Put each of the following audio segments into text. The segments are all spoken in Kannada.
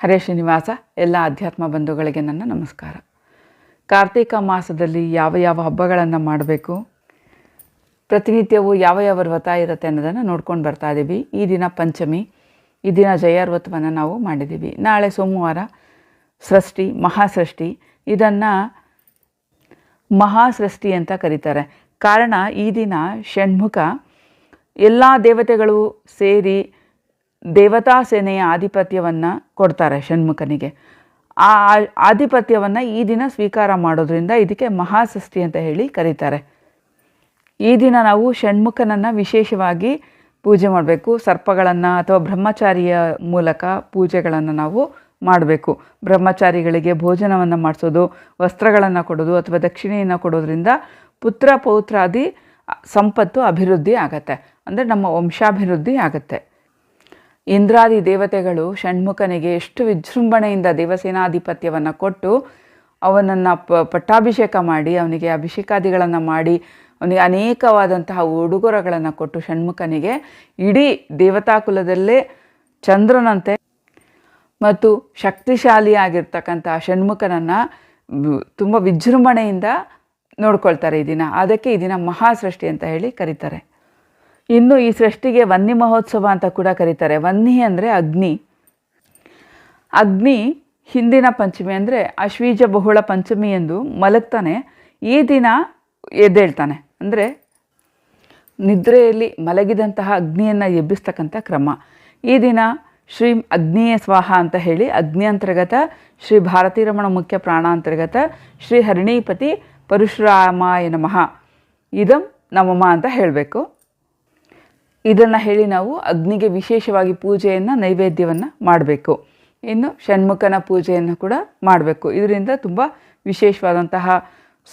ಹರೇ ಶ್ರೀನಿವಾಸ, ಎಲ್ಲ ಅಧ್ಯಾತ್ಮ ಬಂಧುಗಳಿಗೆ ನನ್ನ ನಮಸ್ಕಾರ. ಕಾರ್ತೀಕ ಮಾಸದಲ್ಲಿ ಯಾವ ಯಾವ ಹಬ್ಬಗಳನ್ನು ಮಾಡಬೇಕು, ಪ್ರತಿನಿತ್ಯವೂ ಯಾವ ಯಾವ ವ್ರತ ಇರುತ್ತೆ ಅನ್ನೋದನ್ನು ನೋಡ್ಕೊಂಡು ಬರ್ತಾ ಇದ್ದೀವಿ ಈ ದಿನ ಪಂಚಮಿ, ಈ ದಿನ ಜಯಾರ್ವತವನ್ನು ನಾವು ಮಾಡಿದ್ದೀವಿ ನಾಳೆ ಸೋಮವಾರ ಸೃಷ್ಟಿ, ಮಹಾಸೃಷ್ಟಿ, ಇದನ್ನು ಮಹಾಸೃಷ್ಟಿ ಅಂತ ಕರೀತಾರೆ. ಕಾರಣ ಈ ದಿನ ಷಣ್ಮುಖ, ಎಲ್ಲ ದೇವತೆಗಳು ಸೇರಿ ದೇವತಾ ಸೇನೆಯ ಆಧಿಪತ್ಯವನ್ನು ಕೊಡ್ತಾರೆ ಷಣ್ಮುಖನಿಗೆ. ಆ ಆಧಿಪತ್ಯವನ್ನು ಈ ದಿನ ಸ್ವೀಕಾರ ಮಾಡೋದ್ರಿಂದ ಇದಕ್ಕೆ ಮಹಾಸಷ್ಟಿ ಅಂತ ಹೇಳಿ ಕರೀತಾರೆ. ಈ ದಿನ ನಾವು ಷಣ್ಮುಖನನ್ನು ವಿಶೇಷವಾಗಿ ಪೂಜೆ ಮಾಡಬೇಕು. ಸರ್ಪಗಳನ್ನು ಅಥವಾ ಬ್ರಹ್ಮಚಾರಿಯ ಮೂಲಕ ಪೂಜೆಗಳನ್ನು ನಾವು ಮಾಡಬೇಕು. ಬ್ರಹ್ಮಚಾರಿಗಳಿಗೆ ಭೋಜನವನ್ನು ಮಾಡಿಸೋದು, ವಸ್ತ್ರಗಳನ್ನು ಕೊಡೋದು ಅಥವಾ ದಕ್ಷಿಣೆಯನ್ನು ಕೊಡೋದ್ರಿಂದ ಪುತ್ರ ಪೌತ್ರಾದಿ ಸಂಪತ್ತು ಅಭಿವೃದ್ಧಿ ಆಗತ್ತೆ. ಅಂದರೆ ನಮ್ಮ ವಂಶಾಭಿವೃದ್ಧಿ ಆಗುತ್ತೆ. ಇಂದ್ರಾದಿ ದೇವತೆಗಳು ಷಣ್ಮುಖನಿಗೆ ಎಷ್ಟು ವಿಜೃಂಭಣೆಯಿಂದ ದೇವಸೇನಾಧಿಪತ್ಯವನ್ನು ಕೊಟ್ಟು ಅವನನ್ನು ಪ ಪಟ್ಟಾಭಿಷೇಕ ಮಾಡಿ, ಅವನಿಗೆ ಅಭಿಷೇಕಾದಿಗಳನ್ನು ಮಾಡಿ, ಅವನಿಗೆ ಅನೇಕವಾದಂತಹ ಉಡುಗೊರೆಗಳನ್ನು ಕೊಟ್ಟು ಷಣ್ಮುಖನಿಗೆ ಇಡೀ ದೇವತಾಕುಲದಲ್ಲೇ ಚಂದ್ರನಂತೆ ಮತ್ತು ಶಕ್ತಿಶಾಲಿಯಾಗಿರ್ತಕ್ಕಂಥ ಷಣ್ಮುಖನನ್ನು ತುಂಬ ವಿಜೃಂಭಣೆಯಿಂದ ನೋಡ್ಕೊಳ್ತಾರೆ ಈ ದಿನ. ಅದಕ್ಕೆ ಈ ದಿನ ಮಹಾಸೃಷ್ಟಿ ಅಂತ ಹೇಳಿ ಕರೀತಾರೆ. ಇನ್ನು ಈ ಸೃಷ್ಟಿಗೆ ವನ್ನಿ ಮಹೋತ್ಸವ ಅಂತ ಕೂಡ ಕರೀತಾರೆ. ವನ್ನಿ ಅಂದರೆ ಅಗ್ನಿ. ಅಗ್ನಿ ಹಿಂದಿನ ಪಂಚಮಿ ಅಂದರೆ ಅಶ್ವೀಜ ಬಹುಳ ಪಂಚಮಿ ಎಂದು ಮಲಗ್ತಾನೆ. ಈ ದಿನ ಎದ್ದೇಳ್ತಾನೆ. ಅಂದರೆ ನಿದ್ರೆಯಲ್ಲಿ ಮಲಗಿದಂತಹ ಅಗ್ನಿಯನ್ನು ಎಬ್ಬಿಸ್ತಕ್ಕಂಥ ಕ್ರಮ. ಈ ದಿನ ಶ್ರೀ ಅಗ್ನಿಯ ಸ್ವಾಹ ಅಂತ ಹೇಳಿ ಅಗ್ನಿ ಅಂತರ್ಗತ, ಶ್ರೀ ಭಾರತೀರಮಣ ಮುಖ್ಯ ಪ್ರಾಣ ಅಂತರ್ಗತ, ಶ್ರೀ ಹರಿಣೀಪತಿ ಪರಶುರಾಮಾಯ ನಮಃ. ಇದಂ ನಮಮ ಅಂತ ಹೇಳಬೇಕು. ಇದನ್ನು ಹೇಳಿ ನಾವು ಅಗ್ನಿಗೆ ವಿಶೇಷವಾಗಿ ಪೂಜೆಯನ್ನು ನೈವೇದ್ಯವನ್ನು ಮಾಡಬೇಕು. ಇನ್ನು ಷಣ್ಮುಖನ ಪೂಜೆಯನ್ನು ಕೂಡ ಮಾಡಬೇಕು. ಇದರಿಂದ ತುಂಬ ವಿಶೇಷವಾದಂತಹ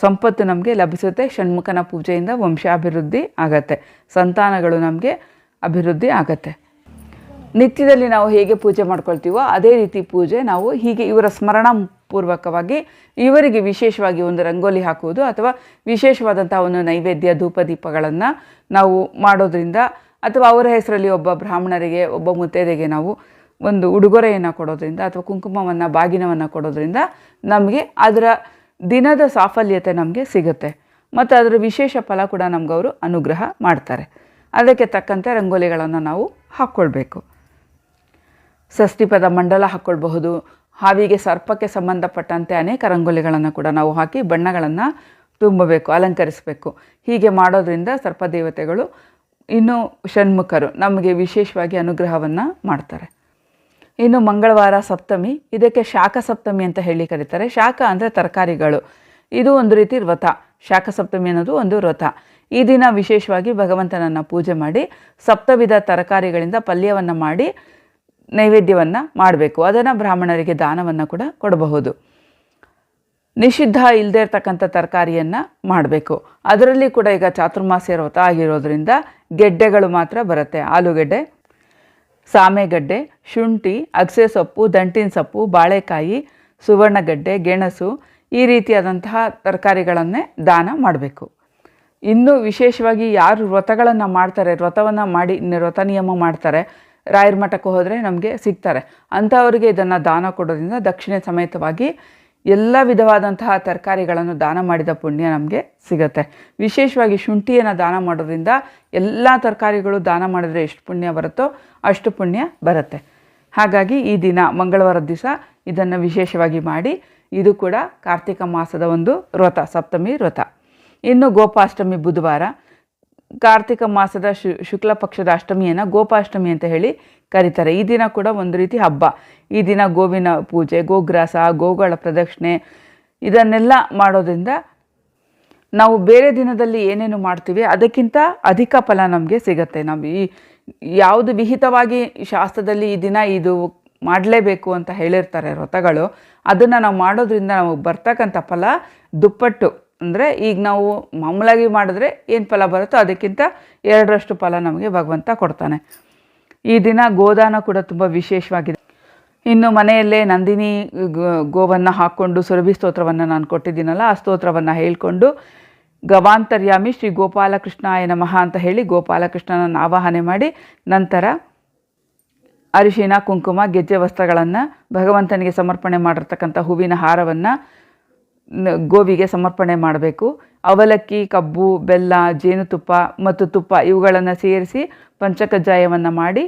ಸಂಪತ್ತು ನಮಗೆ ಲಭಿಸುತ್ತೆ. ಷಣ್ಮುಖನ ಪೂಜೆಯಿಂದ ವಂಶಾಭಿವೃದ್ಧಿ ಆಗತ್ತೆ. ಸಂತಾನಗಳು ನಮಗೆ ಅಭಿವೃದ್ಧಿ ಆಗತ್ತೆ. ನಿತ್ಯದಲ್ಲಿ ನಾವು ಹೇಗೆ ಪೂಜೆ ಮಾಡ್ಕೊಳ್ತೀವೋ ಅದೇ ರೀತಿ ಪೂಜೆ ನಾವು ಹೀಗೆ ಇವರ ಸ್ಮರಣ ಪೂರ್ವಕವಾಗಿ ಇವರಿಗೆ ವಿಶೇಷವಾಗಿ ಒಂದು ರಂಗೋಲಿ ಹಾಕುವುದು ಅಥವಾ ವಿಶೇಷವಾದಂಥ ಒಂದು ನೈವೇದ್ಯ ಧೂಪ ದೀಪಗಳನ್ನು ನಾವು ಮಾಡೋದ್ರಿಂದ ಅಥವಾ ಅವರ ಹೆಸರಲ್ಲಿ ಒಬ್ಬ ಬ್ರಾಹ್ಮಣರಿಗೆ, ಒಬ್ಬ ಮುತ್ತೈದೆಗೆ ನಾವು ಒಂದು ಉಡುಗೊರೆಯನ್ನು ಕೊಡೋದ್ರಿಂದ ಅಥವಾ ಕುಂಕುಮವನ್ನು, ಬಾಗಿನವನ್ನು ಕೊಡೋದ್ರಿಂದ ನಮಗೆ ಅದರ ದಿನದ ಸಾಫಲ್ಯತೆ ನಮಗೆ ಸಿಗುತ್ತೆ. ಮತ್ತು ಅದರ ವಿಶೇಷ ಫಲ ಕೂಡ ನಮ್ಗೆ ಅವರು ಅನುಗ್ರಹ ಮಾಡ್ತಾರೆ. ಅದಕ್ಕೆ ತಕ್ಕಂತೆ ರಂಗೋಲಿಗಳನ್ನು ನಾವು ಹಾಕ್ಕೊಳ್ಬೇಕು. ಷಷ್ಠಿಪದ ಮಂಡಲ ಹಾಕ್ಕೊಳ್ಬಹುದು. ಹಾವಿಗೆ ಸರ್ಪಕ್ಕೆ ಸಂಬಂಧಪಟ್ಟಂತೆ ಅನೇಕ ರಂಗೋಲಿಗಳನ್ನು ಕೂಡ ನಾವು ಹಾಕಿ ಬಣ್ಣಗಳನ್ನು ತುಂಬಬೇಕು, ಅಲಂಕರಿಸಬೇಕು. ಹೀಗೆ ಮಾಡೋದ್ರಿಂದ ಸರ್ಪದೇವತೆಗಳು ಇನ್ನು ಷಣ್ಮುಖರು ನಮಗೆ ವಿಶೇಷವಾಗಿ ಅನುಗ್ರಹವನ್ನು ಮಾಡ್ತಾರೆ. ಇನ್ನು ಮಂಗಳವಾರ ಸಪ್ತಮಿ, ಇದಕ್ಕೆ ಶಾಖ ಸಪ್ತಮಿ ಅಂತ ಹೇಳಿ ಕರೀತಾರೆ. ಶಾಖ ಅಂದರೆ ತರಕಾರಿಗಳು. ಇದು ಒಂದು ರೀತಿ ವ್ರತ. ಶಾಖ ಸಪ್ತಮಿ ಅನ್ನೋದು ಒಂದು ವ್ರತ. ಈ ದಿನ ವಿಶೇಷವಾಗಿ ಭಗವಂತನನ್ನು ಪೂಜೆ ಮಾಡಿ, ಸಪ್ತವಿಧ ತರಕಾರಿಗಳಿಂದ ಪಲ್ಯವನ್ನು ಮಾಡಿ, ನೈವೇದ್ಯವನ್ನು ಮಾಡಬೇಕು. ಅದನ್ನು ಬ್ರಾಹ್ಮಣರಿಗೆ ದಾನವನ್ನು ಕೂಡ ಕೊಡಬಹುದು. ನಿಷಿದ್ಧ ಇಲ್ಲದೇ ಇರ್ತಕ್ಕಂಥ ತರಕಾರಿಯನ್ನು ಮಾಡಬೇಕು. ಅದರಲ್ಲಿ ಕೂಡ ಈಗ ಚಾತುರ್ಮಾಸ್ಯ ವ್ರತ ಆಗಿರೋದ್ರಿಂದ ಗೆಡ್ಡೆಗಳು ಮಾತ್ರ ಬರುತ್ತೆ. ಆಲೂಗೆಡ್ಡೆ ಸಾಮೆಗಡ್ಡೆ ಶುಂಠಿ, ಅಗಸೆ ಸೊಪ್ಪು, ದಂಟಿನ ಸೊಪ್ಪು, ಬಾಳೆಕಾಯಿ, ಸುವರ್ಣಗಡ್ಡೆ, ಗೆಣಸು ಈ ರೀತಿಯಾದಂತಹ ತರಕಾರಿಗಳನ್ನೇ ದಾನ ಮಾಡಬೇಕು. ಇನ್ನು ವಿಶೇಷವಾಗಿ ಯಾರು ವ್ರತಗಳನ್ನು ಮಾಡ್ತಾರೆ, ವ್ರತವನ್ನು ಮಾಡಿ ವ್ರತ ನಿಯಮ ಮಾಡ್ತಾರೆ, ರಾಯರ ಮಠಕ್ಕೆ ಹೋದರೆ ನಮಗೆ ಸಿಗ್ತಾರೆ. ಅಂಥವರಿಗೆ ಇದನ್ನು ದಾನ ಕೊಡೋದ್ರಿಂದ ದಕ್ಷಿಣೆ ಸಮೇತವಾಗಿ ಎಲ್ಲ ವಿಧವಾದಂತಹ ತರಕಾರಿಗಳನ್ನು ದಾನ ಮಾಡಿದ ಪುಣ್ಯ ನಮಗೆ ಸಿಗುತ್ತೆ. ವಿಶೇಷವಾಗಿ ಶುಂಠಿಯನ್ನು ದಾನ ಮಾಡೋದ್ರಿಂದ ಎಲ್ಲ ತರಕಾರಿಗಳು ದಾನ ಮಾಡಿದರೆ ಎಷ್ಟು ಪುಣ್ಯ ಬರುತ್ತೋ ಅಷ್ಟು ಪುಣ್ಯ ಬರುತ್ತೆ. ಹಾಗಾಗಿ ಈ ದಿನ ಮಂಗಳವಾರದ ದಿವಸ ಇದನ್ನು ವಿಶೇಷವಾಗಿ ಮಾಡಿ ಇದು ಕೂಡ ಕಾರ್ತಿಕ ಮಾಸದ ಒಂದು ವ್ರತ, ಸಪ್ತಮಿ ವ್ರತ. ಇನ್ನು ಗೋಪಾಷ್ಟಮಿ ಬುಧವಾರ. ಕಾರ್ತಿಕ ಮಾಸದ ಶು, ಶುಕ್ಲ ಪಕ್ಷದ ಅಷ್ಟಮಿಯನ್ನು ಗೋಪಾಷ್ಟಮಿ ಅಂತ ಹೇಳಿ ಕರೀತಾರೆ. ಈ ದಿನ ಕೂಡ ಒಂದು ರೀತಿ ಹಬ್ಬ. ಈ ದಿನ ಗೋವಿನ ಪೂಜೆ, ಗೋಗ್ರಾಸ, ಗೋಗಳ ಪ್ರದಕ್ಷಿಣೆ ಇದನ್ನೆಲ್ಲ ಮಾಡೋದ್ರಿಂದ ನಾವು ಬೇರೆ ದಿನದಲ್ಲಿ ಏನೇನು ಮಾಡ್ತೀವಿ ಅದಕ್ಕಿಂತ ಅಧಿಕ ಫಲ ನಮಗೆ ಸಿಗುತ್ತೆ. ನಾವು ಈ ಯಾವುದು ವಿಹಿತವಾಗಿ ಶಾಸ್ತ್ರದಲ್ಲಿ ಈ ದಿನ ಇದು ಮಾಡಲೇಬೇಕು ಅಂತ ಹೇಳಿರ್ತಾರೆ ವ್ರತಗಳು ಅದನ್ನು ನಾವು ಮಾಡೋದ್ರಿಂದ ನಾವು ಬರ್ತಕ್ಕಂಥ ಫಲ ದುಪ್ಪಟ್ಟು. ಅಂದರೆ ಈಗ ನಾವು ಮಾಮೂಲಾಗಿ ಮಾಡಿದ್ರೆ ಏನು ಫಲ ಬರುತ್ತೋ ಅದಕ್ಕಿಂತ ಎರಡರಷ್ಟು ಫಲ ನಮಗೆ ಭಗವಂತ ಕೊಡ್ತಾನೆ. ಈ ದಿನ ಗೋದಾನ ಕೂಡ ತುಂಬ ವಿಶೇಷವಾಗಿದೆ. ಇನ್ನು ಮನೆಯಲ್ಲೇ ನಂದಿನಿ ಗೋವನ್ನು ಹಾಕ್ಕೊಂಡು ಸುರಭಿ ಸ್ತೋತ್ರವನ್ನು ನಾನು ಕೊಟ್ಟಿದ್ದೀನಲ್ಲ, ಆ ಸ್ತೋತ್ರವನ್ನು ಹೇಳಿಕೊಂಡು ಗವಾಂತರ್ಯಾಮಿ ಶ್ರೀ ಗೋಪಾಲಕೃಷ್ಣಾಯ ನಮಃ ಅಂತ ಹೇಳಿ ಗೋಪಾಲಕೃಷ್ಣನನ್ನು ಆವಾಹನೆ ಮಾಡಿ ನಂತರ ಅರಿಶಿನ ಕುಂಕುಮ, ಗೆಜ್ಜೆ ವಸ್ತ್ರಗಳನ್ನು ಭಗವಂತನಿಗೆ ಸಮರ್ಪಣೆ ಮಾಡಿರ್ತಕ್ಕಂಥ ಹೂವಿನ ಹಾರವನ್ನು ಗೋವಿಗೆ ಸಮರ್ಪಣೆ ಮಾಡಬೇಕು. ಅವಲಕ್ಕಿ, ಕಬ್ಬು, ಬೆಲ್ಲ, ಜೇನುತುಪ್ಪ ಮತ್ತು ತುಪ್ಪ ಇವುಗಳನ್ನು ಸೇರಿಸಿ ಪಂಚಕಜ್ಜಾಯವನ್ನು ಮಾಡಿ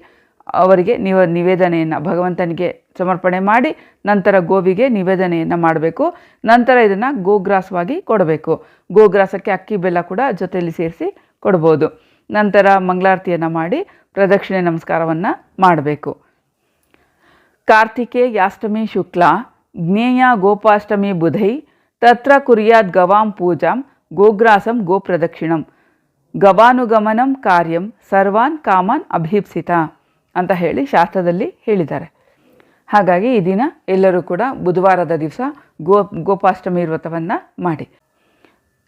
ಅವರಿಗೆ ನಿವ ನಿವೇದನೆಯನ್ನು ಭಗವಂತನಿಗೆ ಸಮರ್ಪಣೆ ಮಾಡಿ ನಂತರ ಗೋವಿಗೆ ನಿವೇದನೆಯನ್ನು ಮಾಡಬೇಕು. ನಂತರ ಇದನ್ನು ಗೋಗ್ರಾಸವಾಗಿ ಕೊಡಬೇಕು. ಗೋಗ್ರಾಸಕ್ಕೆ ಅಕ್ಕಿ, ಬೆಲ್ಲ ಕೂಡ ಜೊತೆಯಲ್ಲಿ ಸೇರಿಸಿ ಕೊಡ್ಬೋದು. ನಂತರ ಮಂಗಳಾರತಿಯನ್ನು ಮಾಡಿ ಪ್ರದಕ್ಷಿಣೆ ನಮಸ್ಕಾರವನ್ನು ಮಾಡಬೇಕು. ಕಾರ್ತಿಕೇಯಾಷ್ಟಮಿ ಶುಕ್ಲ, ಜ್ಞೇಯ ಗೋಪಾಷ್ಟಮಿ ಬುಧೈ ತತ್ರ ಕುರ್ಯಾದ್ ಗವಾಂ ಪೂಜಾಂ, ಗೋಗ್ರಾಸಂ ಗೋಪ್ರದಕ್ಷಿಣಂ. ಗವಾನುಗಮನಂ ಕಾರ್ಯಂ, ಸರ್ವಾನ್ ಕಾಮಾನ್ ಅಭೀಪ್ಸಿತ ಅಂತ ಹೇಳಿ ಶಾಸ್ತ್ರದಲ್ಲಿ ಹೇಳಿದ್ದಾರೆ. ಹಾಗಾಗಿ ಈ ದಿನ ಎಲ್ಲರೂ ಕೂಡ ಬುಧವಾರದ ದಿವಸ ಗೋ ಗೋಪಾಷ್ಟಮಿ ವ್ರತವನ್ನು ಮಾಡಿ.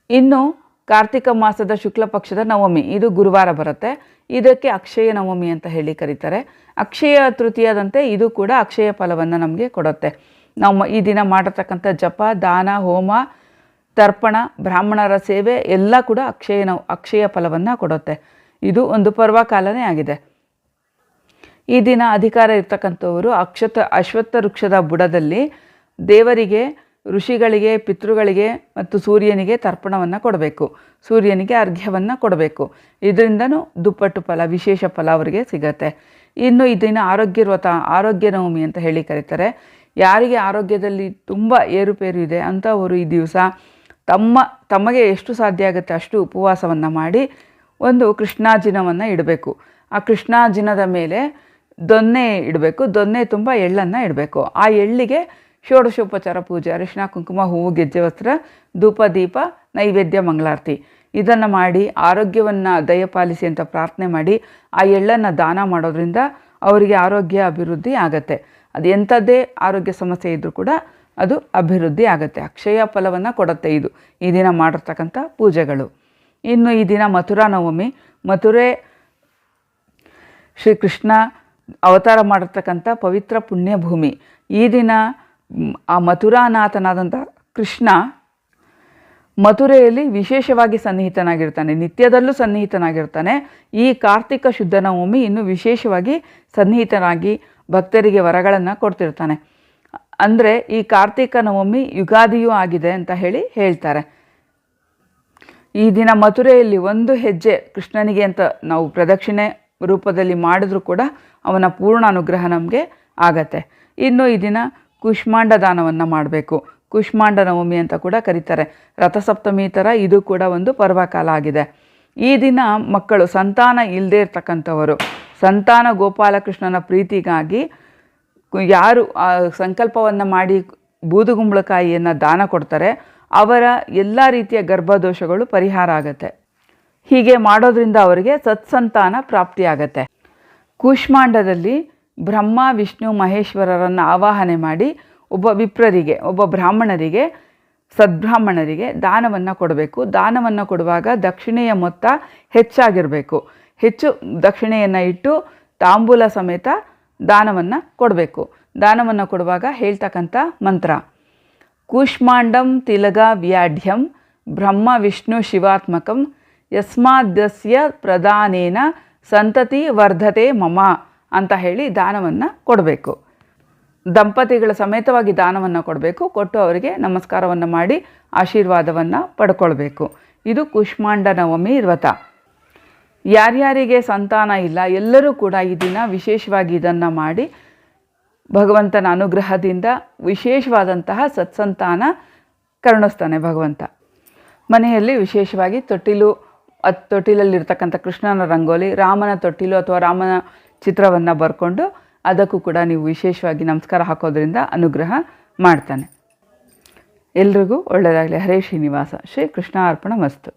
ಇನ್ನು ಕಾರ್ತಿಕ ಮಾಸದ ಶುಕ್ಲ ಪಕ್ಷದ ನವಮಿ, ಇದು ಗುರುವಾರ ಬರುತ್ತೆ. ಇದಕ್ಕೆ ಅಕ್ಷಯ ನವಮಿ ಅಂತ ಹೇಳಿ ಕರೀತಾರೆ. ಅಕ್ಷಯ ತೃತೀಯದಂತೆ ಇದು ಕೂಡ ಅಕ್ಷಯ ಫಲವನ್ನು ನಮಗೆ ಕೊಡುತ್ತೆ. ನಾವು ಈ ದಿನ ಮಾಡಿರ್ತಕ್ಕಂಥ ಜಪ, ದಾನ, ಹೋಮ, ತರ್ಪಣ, ಬ್ರಾಹ್ಮಣರ ಸೇವೆ ಎಲ್ಲ ಕೂಡ ಅಕ್ಷಯ ನವ ಅಕ್ಷಯ ಫಲವನ್ನು ಕೊಡುತ್ತೆ. ಇದು ಒಂದು ಪರ್ವಕಾಲನೇ ಆಗಿದೆ. ಈ ದಿನ ಅಧಿಕಾರ ಇರ್ತಕ್ಕಂಥವರು ಅಕ್ಷತ ಅಶ್ವತ್ಥ ವೃಕ್ಷದ ಬುಡದಲ್ಲಿ ದೇವರಿಗೆ, ಋಷಿಗಳಿಗೆ, ಪಿತೃಗಳಿಗೆ ಮತ್ತು ಸೂರ್ಯನಿಗೆ ತರ್ಪಣವನ್ನು ಕೊಡಬೇಕು. ಸೂರ್ಯನಿಗೆ ಅರ್ಘ್ಯವನ್ನು ಕೊಡಬೇಕು. ಇದರಿಂದನೂ ದುಪ್ಪಟ್ಟು ಫಲ, ವಿಶೇಷ ಫಲ ಅವರಿಗೆ ಸಿಗತ್ತೆ. ಇನ್ನು ಇದನ್ನು ದಿನ ಆರೋಗ್ಯ ವ್ರತ ಆರೋಗ್ಯ ನವಮಿ ಅಂತ ಹೇಳಿ ಕರೀತಾರೆ. ಯಾರಿಗೆ ಆರೋಗ್ಯದಲ್ಲಿ ತುಂಬ ಏರುಪೇರು ಇದೆ ಅಂಥವರು ಈ ದಿವಸ ತಮ್ಮ, ತಮಗೆ ಎಷ್ಟು ಸಾಧ್ಯ ಆಗುತ್ತೆ ಅಷ್ಟು ಉಪವಾಸವನ್ನು ಮಾಡಿ ಒಂದು ಕೃಷ್ಣಾಜಿನವನ್ನು ಇಡಬೇಕು. ಆ ಕೃಷ್ಣಾಜಿನದ ಮೇಲೆ ದೊನ್ನೆ ಇಡಬೇಕು. ದೊನ್ನೆ ತುಂಬ ಎಳ್ಳನ್ನು ಇಡಬೇಕು. ಆ ಎಳ್ಳಿಗೆ ಷೋಡಶೋಪಚಾರ ಪೂಜೆ ಅರಿಶಿನ ಕುಂಕುಮ, ಹೂವು, ಗೆಜ್ಜೆ, ವಸ್ತ್ರ, ಧೂಪ, ದೀಪ, ನೈವೇದ್ಯ, ಮಂಗಳಾರತಿ. ಇದನ್ನು ಮಾಡಿ ಆರೋಗ್ಯವನ್ನು ದಯಪಾಲಿಸಿ ಅಂತ ಪ್ರಾರ್ಥನೆ ಮಾಡಿ ಆ ಎಳ್ಳನ್ನು ದಾನ ಮಾಡೋದ್ರಿಂದ ಅವರಿಗೆ ಆರೋಗ್ಯ ಅಭಿವೃದ್ಧಿ ಆಗತ್ತೆ. ಅದು ಎಂಥದ್ದೇ ಆರೋಗ್ಯ ಸಮಸ್ಯೆ ಇದ್ದರೂ ಕೂಡ ಅದು ಅಭಿವೃದ್ಧಿ ಆಗುತ್ತೆ. ಅಕ್ಷಯ ಫಲವನ್ನು ಕೊಡುತ್ತೆ ಇದು. ಈ ದಿನ ಮಾಡಿರ್ತಕ್ಕಂಥ ಪೂಜೆಗಳು. ಇನ್ನು ಈ ದಿನ ಮಥುರಾ ನವಮಿ, ಮಥುರೆ ಶ್ರೀಕೃಷ್ಣ ಅವತಾರ ಮಾಡಿರ್ತಕ್ಕಂಥ ಪವಿತ್ರ ಪುಣ್ಯ ಭೂಮಿ ಈ ದಿನ ಆ ಮಥುರಾನಾಥನಾದಂಥ ಕೃಷ್ಣ ಮಥುರೆಯಲ್ಲಿ ವಿಶೇಷವಾಗಿ ಸನ್ನಿಹಿತನಾಗಿರ್ತಾನೆ. ನಿತ್ಯದಲ್ಲೂ ಸನ್ನಿಹಿತನಾಗಿರ್ತಾನೆ. ಈ ಕಾರ್ತಿಕ ಶುದ್ಧ ನವಮಿ ಇನ್ನು ವಿಶೇಷವಾಗಿ ಸನ್ನಿಹಿತನಾಗಿ ಭಕ್ತರಿಗೆ ವರಗಳನ್ನು ಕೊಡ್ತಿರ್ತಾನೆ. ಅಂದರೆ ಈ ಕಾರ್ತಿಕ ನವಮಿ ಯುಗಾದಿಯೂ ಆಗಿದೆ ಅಂತ ಹೇಳಿ ಹೇಳ್ತಾರೆ. ಈ ದಿನ ಮಥುರೆಯಲ್ಲಿ ಒಂದು ಹೆಜ್ಜೆ ಕೃಷ್ಣನಿಗೆ ಅಂತ ನಾವು ಪ್ರದಕ್ಷಿಣೆ ರೂಪದಲ್ಲಿ ಮಾಡಿದ್ರೂ ಕೂಡ ಅವನ ಪೂರ್ಣ ಅನುಗ್ರಹ ನಮಗೆ ಆಗತ್ತೆ. ಇನ್ನು ಈ ದಿನ ಕುಷ್ಮಾಂಡ ದಾನವನ್ನು ಮಾಡಬೇಕು. ಕುಷ್ಮಾಂಡ ನವಮಿ ಅಂತ ಕೂಡ ಕರೀತಾರೆ. ರಥಸಪ್ತಮಿ ಥರ ಇದು ಕೂಡ ಒಂದು ಪರ್ವಕಾಲ ಆಗಿದೆ. ಈ ದಿನ ಮಕ್ಕಳು ಸಂತಾನ ಇಲ್ಲದೇ ಇರ್ತಕ್ಕಂಥವರು. ಸಂತಾನ ಗೋಪಾಲಕೃಷ್ಣನ ಪ್ರೀತಿಗಾಗಿ ಯಾರು ಆ ಸಂಕಲ್ಪವನ್ನು ಮಾಡಿ ಬೂದುಗುಂಬಳಕಾಯಿಯನ್ನು ದಾನ ಕೊಡ್ತಾರೆ, ಅವರ ಎಲ್ಲ ರೀತಿಯ ಗರ್ಭದೋಷಗಳು ಪರಿಹಾರ ಆಗುತ್ತೆ. ಹೀಗೆ ಮಾಡೋದ್ರಿಂದ ಅವರಿಗೆ ಸತ್ಸಂತಾನ ಪ್ರಾಪ್ತಿಯಾಗತ್ತೆ. ಕೂಷ್ಮಾಂಡದಲ್ಲಿ ಬ್ರಹ್ಮ, ವಿಷ್ಣು, ಮಹೇಶ್ವರರನ್ನು ಆವಾಹನೆ ಮಾಡಿ ಒಬ್ಬ ವಿಪ್ರರಿಗೆ, ಒಬ್ಬ ಬ್ರಾಹ್ಮಣರಿಗೆ, ಸದ್ಬ್ರಾಹ್ಮಣರಿಗೆ ದಾನವನ್ನು ಕೊಡಬೇಕು. ದಾನವನ್ನು ಕೊಡುವಾಗ ದಕ್ಷಿಣೆಯ ಮೊತ್ತ ಹೆಚ್ಚಾಗಿರಬೇಕು. ಹೆಚ್ಚು ದಕ್ಷಿಣೆಯನ್ನು ಇಟ್ಟು ತಾಂಬೂಲ ಸಮೇತ ದಾನವನ್ನು ಕೊಡಬೇಕು. ದಾನವನ್ನು ಕೊಡುವಾಗ ಹೇಳ್ತಕ್ಕಂಥ ಮಂತ್ರ. ಕೂಷ್ಮಾಂಡಂ ತಿಲಗ ವ್ಯಾಢ್ಯಂ ಬ್ರಹ್ಮ ವಿಷ್ಣು ಶಿವಾತ್ಮಕಂ ಯಸ್ಮಾದಸ್ಯ ಪ್ರಧಾನೇನ ಸಂತತಿ ವರ್ಧತೆ ಮಮ ಅಂತ ಹೇಳಿ ದಾನವನ್ನು ಕೊಡಬೇಕು. ದಂಪತಿಗಳ ಸಮೇತವಾಗಿ ದಾನವನ್ನು ಕೊಡಬೇಕು. ಕೊಟ್ಟು ಅವರಿಗೆ ನಮಸ್ಕಾರವನ್ನು ಮಾಡಿ ಆಶೀರ್ವಾದವನ್ನು ಪಡ್ಕೊಳ್ಬೇಕು. ಇದು ಕುಷ್ಮಾಂಡ ನವಮಿ ವ್ರತ. ಯಾರ್ಯಾರಿಗೆ ಸಂತಾನ ಇಲ್ಲ, ಎಲ್ಲರೂ ಕೂಡ ಈ ದಿನ ವಿಶೇಷವಾಗಿ ಇದನ್ನು ಮಾಡಿ ಭಗವಂತನ ಅನುಗ್ರಹದಿಂದ ವಿಶೇಷವಾದಂತಹ ಸತ್ಸಂತಾನ ಕರುಣಿಸ್ತಾನೆ ಭಗವಂತ. ಮನೆಯಲ್ಲಿ ವಿಶೇಷವಾಗಿ ತೊಟ್ಟಿಲು, ಅತ್ ತೊಟ್ಟಿಲಲ್ಲಿರ್ತಕ್ಕಂಥ ಕೃಷ್ಣನ ರಂಗೋಲಿ, ರಾಮನ ತೊಟ್ಟಿಲು ಅಥವಾ ರಾಮನ ಚಿತ್ರವನ್ನು ಬರ್ಕೊಂಡು ಅದಕ್ಕೂ ಕೂಡ ನೀವು ವಿಶೇಷವಾಗಿ ನಮಸ್ಕಾರ ಹಾಕೋದ್ರಿಂದ ಅನುಗ್ರಹ ಮಾಡ್ತಾನೆ. ಎಲ್ರಿಗೂ ಒಳ್ಳೆಯದಾಗಲಿ ಹರೇ ಶ್ರೀನಿವಾಸ. ಶ್ರೀ ಕೃಷ್ಣ ಅರ್ಪಣ ಮಸ್ತು.